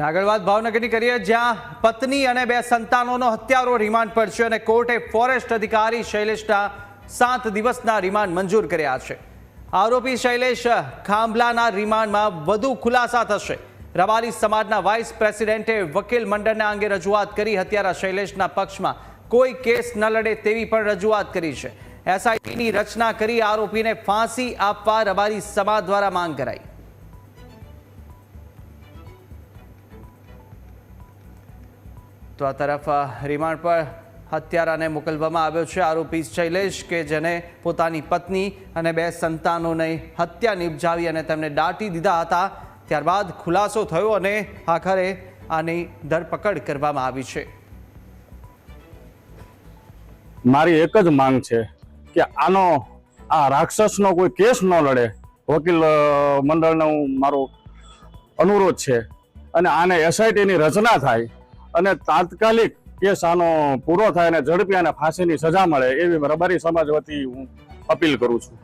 આગળ વાત ભાવનગરની કરીએ, જ્યાં પત્ની અને બે સંતાનોનો હત્યારો રિમાન્ડ પર છે અને કોર્ટે ફોરેસ્ટ અધિકારી શૈલેષના સાત દિવસના રિમાન્ડ મંજૂર કર્યા છે. આરોપી શૈલેષ ખાંભલાના રિમાન્ડમાં વધુ ખુલાસા થશે. રબારી સમાજના વાઇસ પ્રેસિડેન્ટે વકીલ મંડળના અંગે રજૂઆત કરી હત્યારા શૈલેષના પક્ષમાં કોઈ કેસ ન લડે તેવી પણ રજૂઆત કરી છે. એસઆઈટીની રચના કરી આરોપીને ફાંસી આપવા રબારી સમાજ દ્વારા માંગ કરાઈ. તો આ તરફ રિમાન્ડ પર હત્યારાને મોકલવામાં આવ્યો છે આરોપી શૈલેષ, કે જેને પોતાની પત્ની અને બે સંતાનોને હત્યા નિપજાવી અને તેમને દાટી દીધા હતા. ત્યારબાદ ખુલાસો થયો અને આખરે આની ધરપકડ કરવામાં આવી છે. મારી એક જ માંગ છે કે આનો, આ રાક્ષસનો કોઈ કેસ ન લડે. વકીલ મંડળનો મારો અનુરોધ છે. અને આને એસઆઈટીની રચના થાય અને તાત્કાલિક કેસ આનો પૂરો થાય અને ઝડપી અને ફાંસીની સજા મળે એવી રબારી સમાજ વતી હું અપીલ કરું છું.